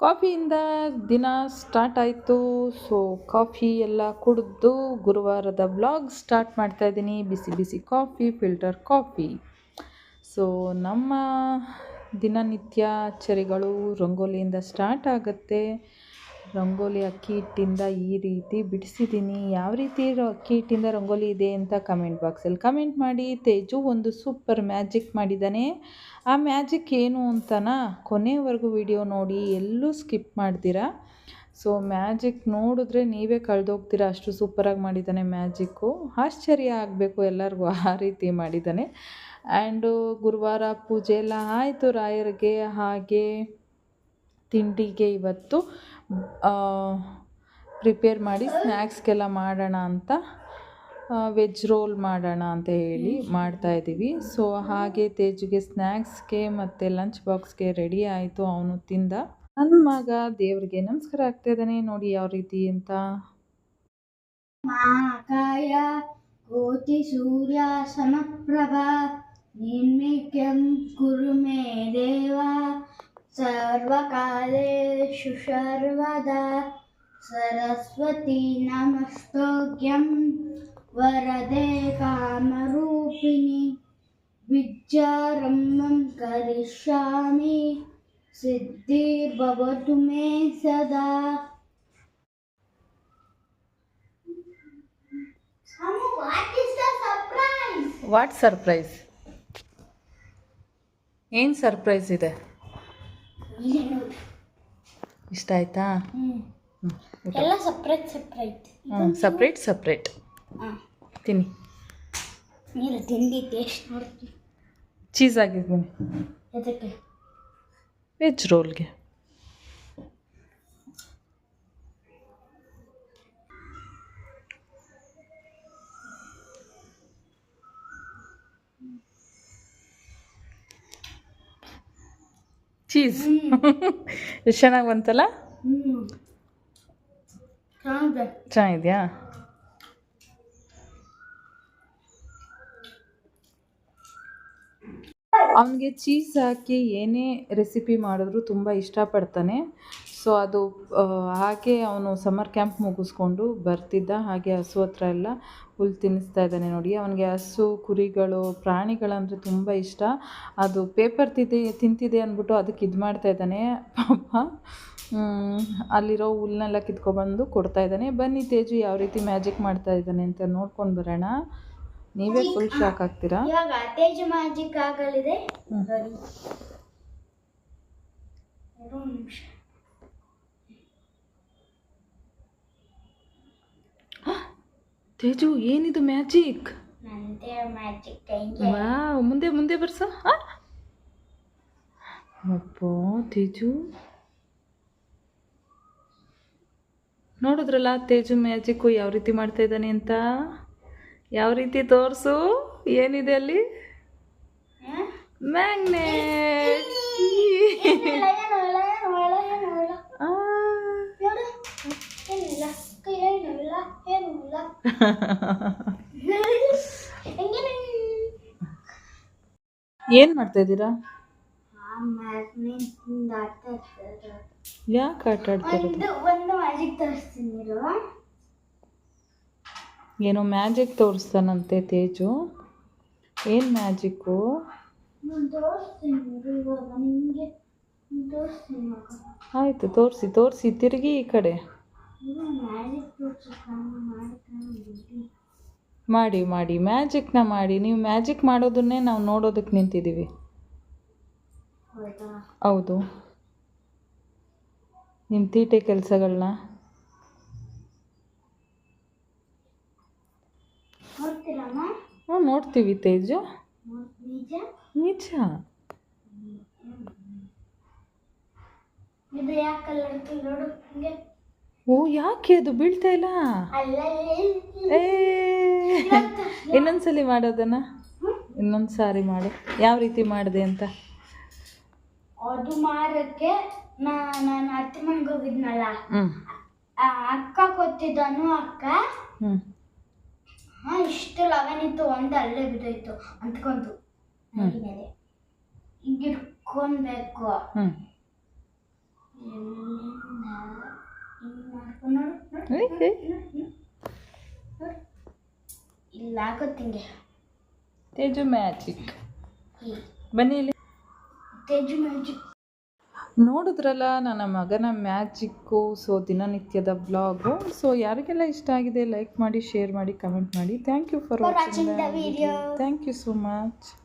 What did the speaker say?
ಕಾಫಿಯಿಂದ ದಿನ ಸ್ಟಾರ್ಟ್ ಆಯಿತು. So coffee ಎಲ್ಲ ಕುಡಿದು ಗುರುವಾರದ ಬ್ಲಾಗ್ ಸ್ಟಾರ್ಟ್ ಮಾಡ್ತಾ ಇದ್ದೀನಿ. ಬಿಸಿ ಬಿಸಿ ಕಾಫಿ ಫಿಲ್ಟರ್ ಕಾಫಿ. ಸೊ ನಮ್ಮ ದಿನನಿತ್ಯ ಚರಿಗಳು ರಂಗೋಲಿಯಿಂದ ಸ್ಟಾರ್ಟ್ ಆಗುತ್ತೆ. ರಂಗೋಲಿ ಅಕ್ಕಿ ಹಿಟ್ಟಿಂದ ಈ ರೀತಿ ಬಿಡಿಸಿದ್ದೀನಿ. ಯಾವ ರೀತಿ ಅಕ್ಕಿ ಹಿಟ್ಟಿಂದ ರಂಗೋಲಿ ಇದೆ ಅಂತ ಕಮೆಂಟ್ ಬಾಕ್ಸಲ್ಲಿ ಕಮೆಂಟ್ ಮಾಡಿ. ತೇಜು ಒಂದು ಸೂಪರ್ ಮ್ಯಾಜಿಕ್ ಮಾಡಿದ್ದಾನೆ ಆ ಮ್ಯಾಜಿಕ್ ಏನು ಅಂತನಾ ಕೊನೆವರೆಗೂ ವಿಡಿಯೋ ನೋಡಿ, ಎಲ್ಲೂ ಸ್ಕಿಪ್ ಮಾಡ್ತೀರಾ? ಸೊ ಮ್ಯಾಜಿಕ್ ನೋಡಿದ್ರೆ ನೀವೇ ಕಳೆದೋಗ್ತೀರಾ ಅಷ್ಟು ಸೂಪರಾಗಿ ಮಾಡಿದ್ದಾನೆ ಮ್ಯಾಜಿಕ್ಕು ಆಶ್ಚರ್ಯ ಆಗಬೇಕು ಎಲ್ಲರಿಗೂ ಆ ರೀತಿ ಮಾಡಿದ್ದಾನೆ ಆ್ಯಂಡು ಗುರುವಾರ ಪೂಜೆ ಎಲ್ಲ ಆಯಿತು ರಾಯರಿಗೆ. ಹಾಗೆ ತಿಂಡಿಗೆ ಇವತ್ತು ಪ್ರಿಪೇರ್ ಮಾಡಿ ಸ್ನ್ಯಾಕ್ಸ್ಗೆಲ್ಲ ಮಾಡೋಣ ಅಂತ ವೆಜ್ ರೋಲ್ ಮಾಡೋಣ ಅಂತ ಹೇಳಿ ಮಾಡ್ತಾ ಮಾಡ್ತಾಯಿದ್ದೀವಿ ಸೊ ಹಾಗೆ ತೇಜುಗೆ ಸ್ನ್ಯಾಕ್ಸ್ಗೆ ಮತ್ತು ಲಂಚ್ ಬಾಕ್ಸ್ಗೆ ರೆಡಿ ಆಯಿತು ಅವನು ತಿಂದ. ನನ್ನ ಮಗ ದೇವರಿಗೆ ನಮಸ್ಕಾರ ಆಗ್ತಾ ಇದ್ದಾನೆ, ನೋಡಿ ಯಾವ ರೀತಿ ಅಂತ. ಮಹಾಕಾಯ ಕೋಟಿ ಸೂರ್ಯ ಕೆಂಪು ನಿನ್ಮೆ ಕುರುಮೆ ದೇವ. सर्वकालेषु सर्वदा सरस्वती नमस्तोग्यं वरदे कामरूपिणि विद्यारम्भं करिष्यामि सिद्धिर्भवतु मे सदा Mama, what is the surprise? What surprise ಏನು ಸರ್ಪ್ರೈಸ್ ಇದೆ ಇಷ್ಟ ಆಯ್ತಾ ಹ್ಞೂ ಎಲ್ಲ ಸಪ್ರೇಟ್ ಸಪ್ರೇಟ್ ಹಾಂ ಸಪ್ರೇಟ್ ಸಪ್ರೇಟ್ ಹಾಂ. ತಿನ್ನಿ. ನೀರು ತಿಂದು ಟೇಸ್ಟ್ ನೋಡ್ತೀನಿ. ಚೀಸ್ ಆಗಿದ್ದೀನಿ ಅದಕ್ಕೆ ವೆಜ್ ರೋಲ್ಗೆ ಚೀಸ್ ಎಷ್ಟು ಚೆನ್ನಾಗಿ ಬಂತಲ್ಲ? ಚೆನ್ನಾಗಿದೆಯಾ? ಅವನಿಗೆ ಚೀಸ್ ಹಾಕಿ ಏನೇ ರೆಸಿಪಿ ಮಾಡಿದ್ರು ತುಂಬ ಇಷ್ಟಪಡ್ತಾನೆ. ಸೊ, ಅದು ಹಾಗೆ ಅವನು ಸಮ್ಮರ್ ಕ್ಯಾಂಪ್ ಮುಗಿಸ್ಕೊಂಡು ಬರ್ತಿದ್ದ, ಹಾಗೆ ಹಸು ಹತ್ರ ಎಲ್ಲ ಹುಲ್ಲು ತಿನ್ನಿಸ್ತಾ ಇದ್ದಾನೆ ನೋಡಿ. ಅವನಿಗೆ ಹಸು, ಕುರಿಗಳು, ಪ್ರಾಣಿಗಳಂದರೆ ತುಂಬ ಇಷ್ಟ. ಅದು ಪೇಪರ್ ತಿದ್ದಿ, ತಿಂತಿದೆ ಅಂದ್ಬಿಟ್ಟು ಅದಕ್ಕೆ ಇದು ಮಾಡ್ತಾ ಇದ್ದಾನೆ. ಪಾಪ ಅಲ್ಲಿರೋ ಹುಲ್ಲನ್ನೆಲ್ಲ ಕಿತ್ಕೊಬಂದು ಕೊಡ್ತಾ ಇದ್ದಾನೆ. ಬನ್ನಿ ತೇಜು, ಯಾವ ರೀತಿ ಮ್ಯಾಜಿಕ್ ಮಾಡ್ತಾ ಇದ್ದಾನೆ ಅಂತ ನೋಡ್ಕೊಂಡು ಬರೋಣ. ನೀವೇ ಫುಲ್ ಶಾಕ್ ಆಗ್ತೀರಾ? ಇವಾಗ ತೇಜ ಮ್ಯಾಜಿಕ್ ಆಗಲಿದೆ? ಎರಡು ನಿಮಿಷ. ತೇಜು ಏನಿದು ಮ್ಯಾಜಿಕ್? ನಂದೇ ಮ್ಯಾಜಿಕ್ ವಾವ್ ಮುಂದೆ ಮುಂದೆ ಬರ್ಸ. ಅಪ್ಪ ತೇಜು. ನೋಡಿದ್ರಲ್ಲ ತೇಜು ಮ್ಯಾಜಿಕ್ಕು ಯಾವ ರೀತಿ ಮಾಡ್ತಾ ಇದ್ದಾನೆ ಅಂತ? ಯಾವ ರೀತಿ ತೋರಿಸು? ಏನಿದೆ ಅಲ್ಲಿ? ಏನ್ ಮ್ಯಾಗ್ನೆಟ್ ಮಾಡ್ತಾ ಇದ್ದೀರಾ. ಯಾಕೆ ಆಟ ಆಡ್ತಾ ಇರೋದು ಒಂದು ಒಂದು ಮ್ಯಾಜಿಕ್ ತೋರಿಸ್ತೀನಿ ಇರು. ಏನೋ ಮ್ಯಾಜಿಕ್ ತೋರಿಸ್ತಾನಂತೆ ತೇಜು. ಏನು ಮ್ಯಾಜಿಕ್ಕು? ಆಯಿತು ತೋರಿಸಿ ತೋರಿಸಿ ತಿರುಗಿ ಈ ಕಡೆ. ಮಾಡಿ ಮಾಡಿ ಮ್ಯಾಜಿಕ್ನ ಮಾಡಿ. ನೀವು ಮ್ಯಾಜಿಕ್ ಮಾಡೋದನ್ನೇ ನಾವು ನೋಡೋದಕ್ಕೆ ನಿಂತಿದ್ದೀವಿ. ಹೌದು? ನಿಮ್ಮ ತೀಟೆ ಕೆಲಸಗಳನ್ನ ಹ್ಞೂ ನೋಡ್ತೀವಿ ತೇಜು. ನಿಜ? ಓ ಯಾಕೆ ಅದು ಬೀಳ್ತಾ ಇಲ್ಲ? ಇನ್ನೊಂದ್ಸಲಿ ಮಾಡೋದನ್ನ? ಇನ್ನೊಂದು ಸಾರಿ ಮಾಡು. ಯಾವ ರೀತಿ ಮಾಡಿದೆ ಅಂತ? ಅದು ಮಾರಕ್ಕೆ ನಾನು ಅತ್ತೆ ಮನೆಗೆ ಹೋಗಿದ್ನಲ್ಲ ಅಕ್ಕ ಕೊತ್ತಿದ್ದನು ಅಕ್ಕ. ಹ್ಞೂ ಹಾ ಇಷ್ಟು ಲವೆನಿತ್ತು ಒಂದೇ ಅಲ್ಲೇ ಬಿದ್ದೋಯ್ತು ಅಂತ್ಕೊಂತು ಮೇಲೆ. ಹಿಂಗಿಟ್ಕೊಬೇಕು ಹ್ಮ್. ಇಲ್ಲ ಹಾಕೋತಿಂಗೆ ತೇಜು ಮ್ಯಾಜಿಕ್. ಬನ್ನಿ ಇಲ್ಲಿ. ತೇಜು ಮ್ಯಾಜಿಕ್. ನೋಡಿದ್ರಲ್ಲ ನನ್ನ ಮಗನ ಮ್ಯಾಜಿಕ್ಕು ಸೊ ದಿನನಿತ್ಯದ ಬ್ಲಾಗು. ಸೊ ಯಾರಿಗೆಲ್ಲ ಇಷ್ಟ ಆಗಿದೆ ಲೈಕ್ ಮಾಡಿ ಶೇರ್ ಮಾಡಿ ಕಮೆಂಟ್ ಮಾಡಿ. Thank you for watching. Thank you so much.